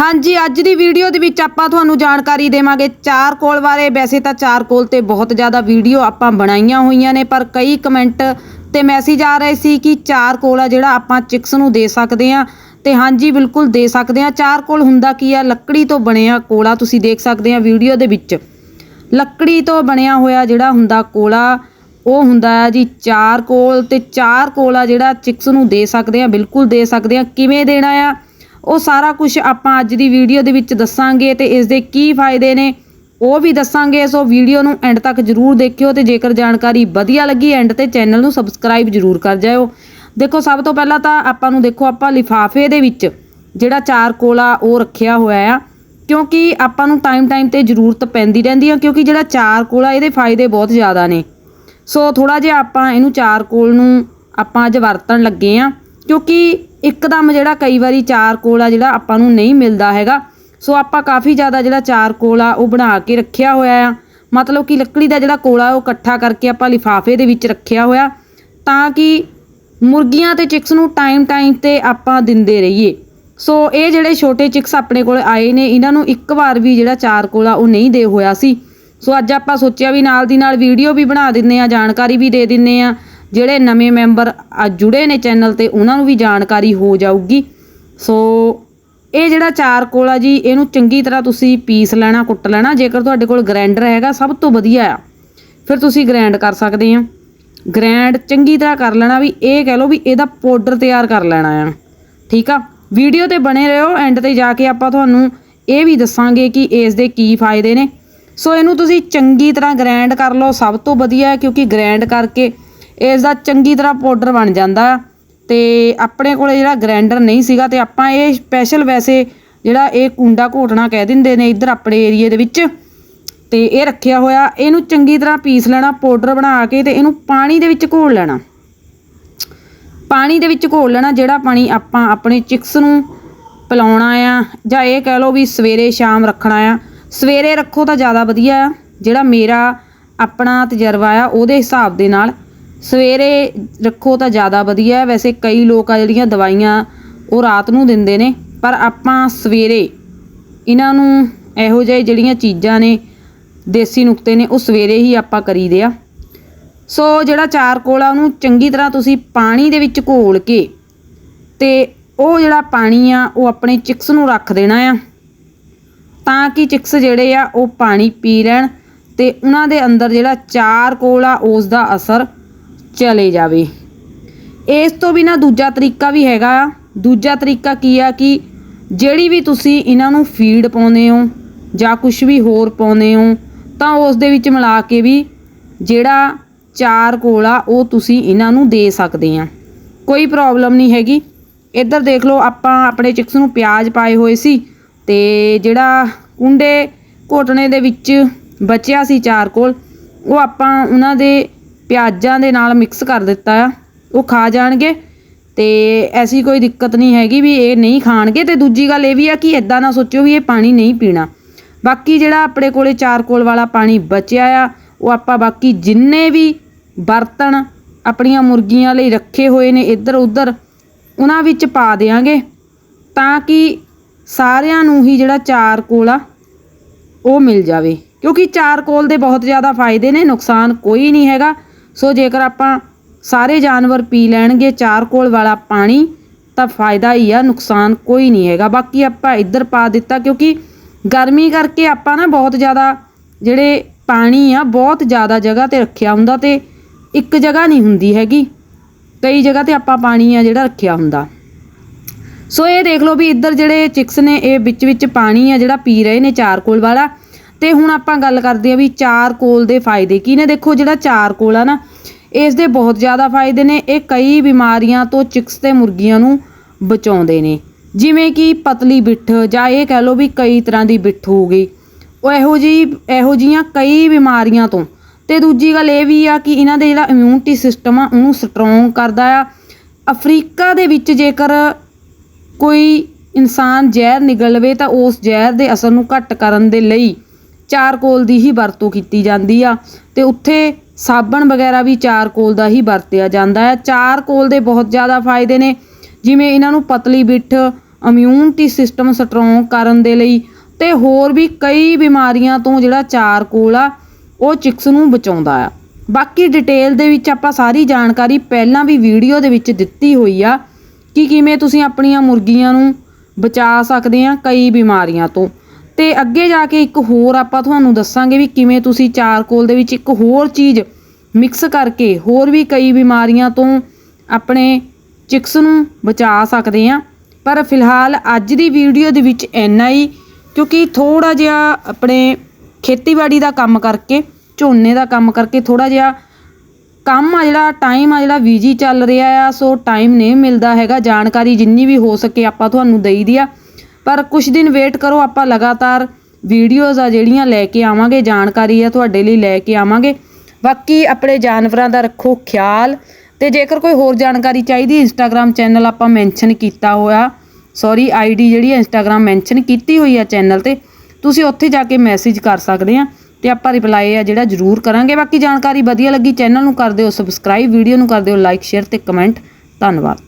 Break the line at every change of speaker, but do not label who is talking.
ਹਾਂਜੀ, ਅੱਜ ਦੀ ਵੀਡੀਓ ਦੇ ਵਿੱਚ ਆਪਾਂ ਤੁਹਾਨੂੰ ਜਾਣਕਾਰੀ ਦੇਵਾਂਗੇ ਚਾਰ ਕੋਲ ਬਾਰੇ। ਵੈਸੇ ਤਾਂ ਚਾਰ ਕੋਲ ਤੇ ਬਹੁਤ ਜ਼ਿਆਦਾ ਵੀਡੀਓ ਆਪਾਂ ਬਣਾਈਆਂ ਹੋਈਆਂ ਨੇ, ਪਰ ਕਈ ਕਮੈਂਟ ਤੇ ਮੈਸੇਜ ਆ ਰਹੇ ਸੀ ਕਿ ਚਾਰ ਕੋਲ ਆ ਜਿਹੜਾ ਆਪਾਂ ਚਿਕਸ ਨੂੰ ਦੇ ਸਕਦੇ ਆ ਤੇ ਹਾਂਜੀ, ਬਿਲਕੁਲ ਦੇ ਸਕਦੇ ਆ ਚਾਰਕੋਲ ਹੁੰਦਾ ਕੀ ਆ? ਲੱਕੜੀ ਤੋਂ ਬਣਿਆ ਕੋਲਾ ਤੁਸੀਂ ਦੇਖ ਸਕਦੇ ਆ ਵੀਡੀਓ ਦੇ ਵਿੱਚ। ਲੱਕੜੀ ਤੋਂ ਬਣਿਆ ਹੋਇਆ ਜਿਹੜਾ ਹੁੰਦਾ ਕੋਲਾ, ਉਹ ਹੁੰਦਾ ਹੈ ਜੀ ਚਾਰ ਚਾਰਕੋਲ ਤੇ ਚਾਰਕੋਲ ਆ ਜਿਹੜਾ ਚਿਕਸ ਨੂੰ ਦੇ ਸਕਦੇ ਆ ਬਿਲਕੁਲ ਦੇ ਸਕਦੇ ਆ ਕਿਵੇਂ ਦੇਣਾ ਆ? ਉਹ ਸਾਰਾ ਕੁਝ ਆਪਾਂ ਅੱਜ ਦੀ ਵੀਡੀਓ ਦੇ ਵਿੱਚ ਦੱਸਾਂਗੇ ਤੇ ਇਸ ਦੇ ਕੀ ਫਾਇਦੇ ਨੇ, ਉਹ ਵੀ ਦੱਸਾਂਗੇ। ਸੋ ਵੀਡੀਓ ਨੂੰ ਐਂਡ ਤੱਕ ਜਰੂਰ ਦੇਖਿਓ ਤੇ ਜੇਕਰ ਜਾਣਕਾਰੀ ਵਧੀਆ ਲੱਗੀ ਐਂਡ ਤੇ ਚੈਨਲ ਨੂੰ ਸਬਸਕ੍ਰਾਈਬ ਜਰੂਰ ਕਰ ਜਾਇਓ। ਦੇਖੋ, ਸਭ ਤੋਂ ਪਹਿਲਾਂ ਤਾਂ ਆਪਾਂ ਨੂੰ ਦੇਖੋ ਆਪਾਂ ਲਿਫਾਫੇ ਦੇ ਵਿੱਚ ਜਿਹੜਾ ਚਾਰਕੋਲ ਆ ਉਹ ਰੱਖਿਆ ਹੋਇਆ ਆ, ਕਿਉਂਕਿ ਆਪਾਂ ਨੂੰ ਟਾਈਮ ਟਾਈਮ ਤੇ ਜ਼ਰੂਰਤ ਪੈਂਦੀ ਰਹਿੰਦੀ ਆ, ਕਿਉਂਕਿ ਜਿਹੜਾ ਚਾਰਕੋਲ ਆ ਇਹਦੇ ਫਾਇਦੇ ਬਹੁਤ ਜ਼ਿਆਦਾ ਨੇ। ਸੋ ਥੋੜਾ ਜਿਹਾ ਆਪਾਂ ਇਹਨੂੰ ਚਾਰਕੋਲ ਨੂੰ ਆਪਾਂ ਅੱਜ ਵਰਤਣ ਲੱਗੇ ਆ। ਕਿਉਂਕਿ ਇੱਕਦਮ ਜਿਹੜਾ ਕਈ ਵਾਰੀ ਚਾਰਕੋਲ ਆ ਜਿਹੜਾ ਆਪਾਂ ਨੂੰ ਨਹੀਂ ਮਿਲਦਾ ਹੈਗਾ। ਸੋ ਆਪਾਂ ਕਾਫੀ ਜ਼ਿਆਦਾ ਜਿਹੜਾ ਚਾਰਕੋਲ ਆ, ਉਹ ਬਣਾ ਕੇ ਰੱਖਿਆ ਹੋਇਆ ਆ। ਮਤਲਬ ਕਿ ਲੱਕੜੀ ਦਾ ਜਿਹੜਾ ਕੋਲਾ ਉਹ ਇਕੱਠਾ ਕਰਕੇ ਆਪਾਂ ਲਿਫਾਫੇ ਦੇ ਵਿੱਚ ਰੱਖਿਆ ਹੋਇਆ। ਤਾਂ ਕਿ ਮੁਰਗੀਆਂ ਤੇ ਚਿਕਸ ਨੂੰ ਟਾਈਮ ਟਾਈਮ ਤੇ ਆਪਾਂ ਦਿੰਦੇ ਰਹੀਏ। ਸੋ ਇਹ ਜਿਹੜੇ ਛੋਟੇ ਚਿਕਸ ਆਪਣੇ ਕੋਲ ਆਏ ਨੇ, ਇਹਨਾਂ ਨੂੰ ਇੱਕ ਵਾਰ ਵੀ ਜਿਹੜਾ ਚਾਰਕੋਲ ਆ, ਉਹ ਨਹੀਂ ਦੇ ਹੋਇਆ ਸੀ। ਸੋ ਅੱਜ ਆਪਾਂ ਸੋਚਿਆ ਵੀ ਨਾਲ ਦੀ ਨਾਲ ਵੀਡੀਓ ਵੀ ਬਣਾ ਦਿੰਨੇ ਆ ਜਾਣਕਾਰੀ ਵੀ ਦੇ ਦਿੰਨੇ ਆ ਜਿਹੜੇ ਨਵੇਂ ਮੈਂਬਰ ਅੱਜ ਜੁੜੇ ਨੇ ਚੈਨਲ ਤੇ, ਉਹਨਾਂ ਨੂੰ ਵੀ ਜਾਣਕਾਰੀ ਹੋ ਜਾਊਗੀ। ਸੋ ਇਹ ਜਿਹੜਾ ਚਾਰ ਕੋਲ ਆ ਜੀ, ਇਹਨੂੰ ਚੰਗੀ ਤਰ੍ਹਾਂ ਤੁਸੀਂ ਪੀਸ ਲੈਣਾ, ਕੁੱਟ ਲੈਣਾ। ਜੇਕਰ ਤੁਹਾਡੇ ਕੋਲ ਗ੍ਰਾਈਂਡਰ ਹੈਗਾ, ਸਭ ਤੋਂ ਵਧੀਆ ਆ। ਫਿਰ ਤੁਸੀਂ ਗ੍ਰਾਈਂਡ ਕਰ ਸਕਦੇ ਆ। ਗ੍ਰਾਈਂਡ ਚੰਗੀ ਤਰ੍ਹਾਂ ਕਰ ਲੈਣਾ ਵੀ, ਇਹ ਕਹਿ ਲਓ ਵੀ ਇਹਦਾ ਪਾਊਡਰ ਤਿਆਰ ਕਰ ਲੈਣਾ ਆ। ਠੀਕ ਆ? ਵੀਡੀਓ ਤੇ ਬਣੇ ਰਹੋ, ਐਂਡ ਤੇ ਜਾ ਕੇ ਆਪਾਂ ਤੁਹਾਨੂੰ ਇਹ ਵੀ ਦੱਸਾਂਗੇ ਕਿ ਇਸ ਦੇ ਕੀ ਫਾਇਦੇ ਨੇ। ਸੋ ਇਹਨੂੰ ਤੁਸੀਂ ਚੰਗੀ ਤਰ੍ਹਾਂ ਗ੍ਰਾਈਂਡ ਕਰ ਲਓ, ਸਭ ਤੋਂ ਵਧੀਆ, ਕਿਉਂਕਿ ਗ੍ਰਾਈਂਡ ਕਰਕੇ ਇਸ ਦਾ ਚੰਗੀ ਤਰ੍ਹਾਂ ਪਾਊਡਰ ਬਣ ਜਾਂਦਾ ਆ ਤੇ ਆਪਣੇ ਕੋਲੇ ਜਿਹੜਾ ਗ੍ਰਾਈਂਡਰ ਨਹੀਂ ਸੀਗਾ ਤੇ ਆਪਾਂ ਇਹ ਸਪੈਸ਼ਲ ਵੈਸੇ ਜਿਹੜਾ ਇਹ ਕੁੰਡਾ ਘੋਟਣਾ ਕਹਿ ਦਿੰਦੇ ਨੇ ਇੱਧਰ ਆਪਣੇ ਏਰੀਏ ਦੇ ਵਿੱਚ। ਤੇ ਇਹ ਰੱਖਿਆ ਹੋਇਆ, ਇਹਨੂੰ ਚੰਗੀ ਤਰ੍ਹਾਂ ਪੀਸ ਲੈਣਾ ਪਾਊਡਰ ਬਣਾ ਕੇ ਤੇ ਇਹਨੂੰ ਪਾਣੀ ਦੇ ਵਿੱਚ ਘੋਲ ਲੈਣਾ। ਪਾਣੀ ਦੇ ਵਿੱਚ ਘੋਲ ਲੈਣਾ, ਜਿਹੜਾ ਪਾਣੀ ਆਪਾਂ ਆਪਣੇ ਚਿਕਸ ਨੂੰ ਪਿਲਾਉਣਾ ਆ, ਜਾਂ ਇਹ ਕਹਿ ਲਓ ਵੀ ਸਵੇਰੇ ਸ਼ਾਮ ਰੱਖਣਾ ਆ। ਸਵੇਰੇ ਰੱਖੋ ਤਾਂ ਜ਼ਿਆਦਾ ਵਧੀਆ ਆ, ਜਿਹੜਾ ਮੇਰਾ ਆਪਣਾ ਤਜਰਬਾ ਆ, ਉਹਦੇ ਹਿਸਾਬ ਦੇ ਨਾਲ ਸਵੇਰੇ ਰੱਖੋ ਤਾਂ ਜ਼ਿਆਦਾ ਵਧੀਆ ਵੈਸੇ ਕਈ ਲੋਕ ਆ ਜਿਹੜੀਆਂ ਦਵਾਈਆਂ ਉਹ ਰਾਤ ਨੂੰ ਦਿੰਦੇ ਨੇ, ਪਰ ਆਪਾਂ ਸਵੇਰੇ ਇਹਨਾਂ ਨੂੰ ਇਹੋ ਜਿਹੇ ਜਿਹੜੀਆਂ ਚੀਜ਼ਾਂ ਨੇ, ਦੇਸੀ ਨੁਕਤੇ ਨੇ, ਉਹ ਸਵੇਰੇ ਹੀ ਆਪਾਂ ਕਰੀਦੇ ਆ। ਸੋ ਜਿਹੜਾ ਚਾਰਕੋਲ ਆ, ਉਹਨੂੰ ਚੰਗੀ ਤਰ੍ਹਾਂ ਤੁਸੀਂ ਪਾਣੀ ਦੇ ਵਿੱਚ ਘੋਲ ਕੇ ਤੇ ਉਹ ਜਿਹੜਾ ਪਾਣੀ ਆ, ਉਹ ਆਪਣੇ ਚਿਕਸ ਨੂੰ ਰੱਖ ਦੇਣਾ ਆ। ਤਾਂ ਕਿ ਚਿਕਸ ਜਿਹੜੇ ਆ, ਉਹ ਪਾਣੀ ਪੀ ਲੈਣ ਤੇ ਉਹਨਾਂ ਦੇ ਅੰਦਰ ਜਿਹੜਾ ਚਾਰਕੋਲ ਆ, ਉਸ ਦਾ ਅਸਰ ਚਲੇ ਜਾਵੇ। ਇਸ ਤੋਂ ਬਿਨਾ ਦੂਜਾ ਤਰੀਕਾ ਵੀ ਹੈਗਾ। ਆ। ਦੂਜਾ ਤਰੀਕਾ ਕੀ ਆ ਕਿ ਜਿਹੜੀ ਵੀ ਤੁਸੀਂ ਇਹਨਾਂ ਨੂੰ ਫੀਡ ਪਾਉਂਦੇ ਹੋ ਜਾਂ ਕੁਝ ਵੀ ਹੋਰ ਪਾਉਂਦੇ ਹੋ, ਤਾਂ ਉਸ ਦੇ ਵਿੱਚ ਮਿਲਾ ਕੇ ਵੀ ਜਿਹੜਾ ਚਾਰ ਕੋਲਾ ਉਹ ਤੁਸੀਂ ਇਹਨਾਂ ਨੂੰ ਦੇ ਸਕਦੇ ਆ। ਕੋਈ ਪ੍ਰੋਬਲਮ ਨਹੀਂ ਹੈਗੀ। ਇੱਧਰ ਦੇਖ ਲਓ, ਆਪਾਂ ਆਪਣੇ ਚਿਕਸ ਨੂੰ ਪਿਆਜ਼ ਪਾਏ ਹੋਏ ਸੀ ਤੇ ਜਿਹੜਾ ਕੁੰਡੇ ਘੋਟਣੇ ਦੇ ਵਿੱਚ ਬਚਿਆ ਸੀ ਚਾਰ ਕੋਲ, ਉਹ ਆਪਾਂ ਉਹਨਾਂ ਦੇ ਪਿਆਜ਼ਾਂ ਦੇ ਨਾਲ ਮਿਕਸ ਕਰ ਦਿੱਤਾ ਆ। ਉਹ ਖਾ ਜਾਣਗੇ ਤੇ ਐਸੀ ਕੋਈ ਦਿੱਕਤ ਨਹੀਂ ਹੈਗੀ ਵੀ ਇਹ ਨਹੀਂ ਖਾਣਗੇ। ਤੇ ਦੂਜੀ ਗੱਲ ਇਹ ਵੀ ਆ ਕਿ ਇਦਾਂ ਨਾ ਸੋਚਿਓ ਵੀ ਇਹ ਪਾਣੀ ਨਹੀਂ ਪੀਣਾ। ਬਾਕੀ ਜਿਹੜਾ ਆਪਣੇ ਕੋਲੇ ਚਾਰਕੋਲ ਵਾਲਾ ਪਾਣੀ ਬਚਿਆ ਆ, ਉਹ ਆਪਾਂ ਬਾਕੀ ਜਿੰਨੇ ਵੀ ਬਰਤਨ ਆਪਣੀਆਂ ਮੁਰਗੀਆਂ ਲਈ ਰੱਖੇ ਹੋਏ ਨੇ ਇੱਧਰ ਉੱਧਰ ਉਹਨਾਂ ਵਿੱਚ ਪਾ ਦੇਾਂਗੇ ਤਾਂ ਕਿ ਸਾਰਿਆਂ ਨੂੰ ਹੀ ਜਿਹੜਾ ਚਾਰਕੋਲ ਆ, ਉਹ ਮਿਲ ਜਾਵੇ। ਕਿਉਂਕਿ ਚਾਰਕੋਲ ਦੇ ਬਹੁਤ ਜ਼ਿਆਦਾ ਫਾਇਦੇ ਨੇ, ਨੁਕਸਾਨ ਕੋਈ ਨਹੀਂ ਹੈਗਾ। ਸੋ ਜੇਕਰ ਆਪਾਂ ਸਾਰੇ ਜਾਨਵਰ ਪੀ ਲੈਣਗੇ, ਚਾਰ ਕੋਲ ਵਾਲਾ ਪਾਣੀ, ਤਾਂ ਫਾਇਦਾ ਹੀ ਆ, ਨੁਕਸਾਨ ਕੋਈ ਨਹੀਂ ਹੈਗਾ। ਬਾਕੀ ਆਪਾਂ ਇੱਧਰ ਪਾ ਦਿੱਤਾ, ਕਿਉਂਕਿ ਗਰਮੀ ਕਰਕੇ ਆਪਾਂ ਨਾ ਬਹੁਤ ਜ਼ਿਆਦਾ ਜਿਹੜੇ ਪਾਣੀ ਆ, ਬਹੁਤ ਜ਼ਿਆਦਾ ਜਗ੍ਹਾ ਤੇ ਰੱਖਿਆ ਹੁੰਦਾ ਤੇ ਇੱਕ ਜਗ੍ਹਾ ਨਹੀਂ ਹੁੰਦੀ ਹੈਗੀ। ਕਈ ਜਗ੍ਹਾ ਤੇ ਆਪਾਂ ਪਾਣੀ ਆ ਜਿਹੜਾ ਰੱਖਿਆ ਹੁੰਦਾ। ਸੋ ਇਹ ਦੇਖ ਲਓ ਵੀ ਇੱਧਰ ਜਿਹੜੇ ਚਿਕਸ ਨੇ, ਇਹ ਵਿੱਚ ਵਿੱਚ ਪਾਣੀ ਆ ਜਿਹੜਾ ਪੀ ਰਹੇ ਨੇ ਚਾਰਕੋਲ ਵਾਲਾ। ਤੇ ਹੁਣ ਆਪਾਂ ਗੱਲ ਕਰਦੇ ਆ ਵੀ ਚਾਰਕੋਲ ਦੇ ਫਾਇਦੇ ਕੀ ਨੇ। ਦੇਖੋ ਜਿਹੜਾ ਚਾਰਕੋਲ ਆ ਨਾ ਇਸ ਦੇ ਬਹੁਤ ਜ਼ਿਆਦਾ ਫਾਇਦੇ ਨੇ। ਇਹ ਕਈ ਬਿਮਾਰੀਆਂ ਤੋਂ ਚਿਕਸ ਤੇ ਮੁਰਗੀਆਂ ਨੂੰ ਬਚਾਉਂਦੇ ਨੇ। ਜਿਵੇਂ ਕਿ ਪਤਲੀ ਬਿੱਠ ਜਾਂ ਇਹ ਕਹਿ ਲਓ ਵੀ ਕਈ ਤਰ੍ਹਾਂ ਦੀ ਬਿੱਠ ਹੋ ਗਈ। ਉਹ ਇਹੋ ਜੀ ਇਹੋ ਜੀਆਂ ਕਈ ਬਿਮਾਰੀਆਂ ਤੋਂ। ਤੇ ਦੂਜੀ ਗੱਲ ਇਹ ਵੀ ਆ ਕਿ ਇਹਨਾਂ ਦੇ ਜਿਹੜਾ ਇਮਿਊਨਿਟੀ ਸਿਸਟਮ ਆ, ਉਹਨੂੰ ਸਟਰੋਂਗ ਕਰਦਾ ਆ। ਅਫਰੀਕਾ ਦੇ ਵਿੱਚ ਜੇਕਰ ਕੋਈ ਇਨਸਾਨ ਜ਼ਹਿਰ ਨਿਗਲ ਲਵੇ ਤਾਂ ਉਸ ਜ਼ਹਿਰ ਦੇ ਅਸਰ ਨੂੰ ਘੱਟ ਕਰਨ ਦੇ ਲਈ ਚਾਰਕੋਲ ਦੀ ਹੀ ਵਰਤੋਂ ਕੀਤੀ ਜਾਂਦੀ ਆ। ਤੇ ਉੱਥੇ ਸਾਬਣ ਵਗੈਰਾ ਵੀ ਚਾਰਕੋਲ ਦਾ ਹੀ ਵਰਤਿਆ ਜਾਂਦਾ ਹੈ। ਚਾਰਕੋਲ ਦੇ ਬਹੁਤ ਜ਼ਿਆਦਾ ਫਾਇਦੇ ਨੇ, ਜਿਵੇਂ ਇਹਨਾਂ ਨੂੰ ਪਤਲੀ ਬਿੱਠ ਇਮਿਊਨਿਟੀ ਸਿਸਟਮ ਸਟਰੋਂਗ ਕਰਨ ਦੇ ਲਈ ਤੇ ਹੋਰ ਵੀ ਕਈ ਬਿਮਾਰੀਆਂ ਤੋਂ ਜਿਹੜਾ ਚਾਰਕੋਲ ਆ, ਉਹ ਚਿਕਸ ਨੂੰ ਬਚਾਉਂਦਾ ਆ। ਬਾਕੀ ਡਿਟੇਲ ਦੇ ਵਿੱਚ ਆਪਾਂ ਸਾਰੀ ਜਾਣਕਾਰੀ ਪਹਿਲਾਂ ਵੀ ਵੀਡੀਓ ਦੇ ਵਿੱਚ ਦਿੱਤੀ ਹੋਈ ਆ ਕਿ ਕਿਵੇਂ ਤੁਸੀਂ ਆਪਣੀਆਂ ਮੁਰਗੀਆਂ ਨੂੰ ਬਚਾ ਸਕਦੇ ਆ ਕਈ ਬਿਮਾਰੀਆਂ ਤੋਂ। ਤੇ ਅੱਗੇ ਜਾ ਕੇ ਇੱਕ ਹੋਰ ਆਪਾਂ ਤੁਹਾਨੂੰ ਦੱਸਾਂਗੇ ਵੀ ਕਿਵੇਂ ਤੁਸੀਂ ਚਾਰਕੋਲ ਦੇ ਵਿੱਚ ਇੱਕ ਹੋਰ ਚੀਜ਼ ਮਿਕਸ ਕਰਕੇ ਹੋਰ ਵੀ ਕਈ ਬਿਮਾਰੀਆਂ ਤੋਂ ਆਪਣੇ ਚਿਕਸ ਨੂੰ ਬਚਾ ਸਕਦੇ ਆ ਪਰ ਫਿਲਹਾਲ ਅੱਜ ਦੀ ਵੀਡੀਓ ਦੇ ਵਿੱਚ ਇੰਨਾ ਹੀ, ਕਿਉਂਕਿ ਥੋੜਾ ਜਿਹਾ ਆਪਣੇ ਖੇਤੀਬਾੜੀ ਦਾ ਕੰਮ ਕਰਕੇ, ਝੋਨੇ ਦਾ ਕੰਮ ਕਰਕੇ ਥੋੜਾ ਜਿਹਾ ਕੰਮ ਆ ਜਿਹੜਾ ਟਾਈਮ ਆ ਜਿਹੜਾ ਬਿਜ਼ੀ ਚੱਲ ਰਿਹਾ ਆ, ਸੋ ਟਾਈਮ ਨਹੀਂ ਮਿਲਦਾ ਹੈਗਾ। ਜਾਣਕਾਰੀ ਜਿੰਨੀ ਵੀ ਹੋ ਸਕੇ ਆਪਾਂ ਤੁਹਾਨੂੰ ਦੇਈ ਦੀ ਆ। ਪਰ ਕੁਝ ਦਿਨ ਵੇਟ ਕਰੋ, ਆਪਾਂ ਲਗਾਤਾਰ ਵੀਡੀਓਜ਼ ਆ ਜਿਹੜੀਆਂ ਲੈ ਕੇ ਆਵਾਂਗੇ, ਜਾਣਕਾਰੀ ਆ ਤੁਹਾਡੇ ਲਈ ਲੈ ਕੇ ਆਵਾਂਗੇ। ਬਾਕੀ ਆਪਣੇ ਜਾਨਵਰਾਂ ਦਾ ਰੱਖੋ ਖਿਆਲ ਤੇ ਜੇਕਰ ਕੋਈ ਹੋਰ ਜਾਣਕਾਰੀ ਚਾਹੀਦੀ ਇੰਸਟਾਗ੍ਰam ਚੈਨਲ ਆਪਾਂ ਮੈਂਸ਼ਨ ਕੀਤਾ ਹੋਇਆ। ਸੌਰੀ ਆਈਡੀ ਜਿਹੜੀ ਹੈ ਇੰਸਟਾਗ੍ਰam ਮੈਂਸ਼ਨ ਕੀਤੀ ਹੋਈ ਆ ਚੈਨਲ ਤੇ, ਤੁਸੀਂ ਉੱਥੇ ਜਾ ਕੇ ਮੈਸੇਜ ਕਰ ਸਕਦੇ ਆ ਤੇ ਆਪਾਂ ਰਿਪਲਾਈ ਆ ਜਿਹੜਾ ਜ਼ਰੂਰ ਕਰਾਂਗੇ। ਬਾਕੀ ਜਾਣਕਾਰੀ ਵਧੀਆ ਲੱਗੀ ਚੈਨਲ ਨੂੰ ਕਰ ਦਿਓ ਸਬਸਕ੍ਰਾਈਬ ਵੀਡੀਓ ਨੂੰ ਕਰ ਦਿਓ ਲਾਈਕ ਸ਼ੇਅਰ ਤੇ ਕਮੈਂਟ ਧੰਨਵਾਦ।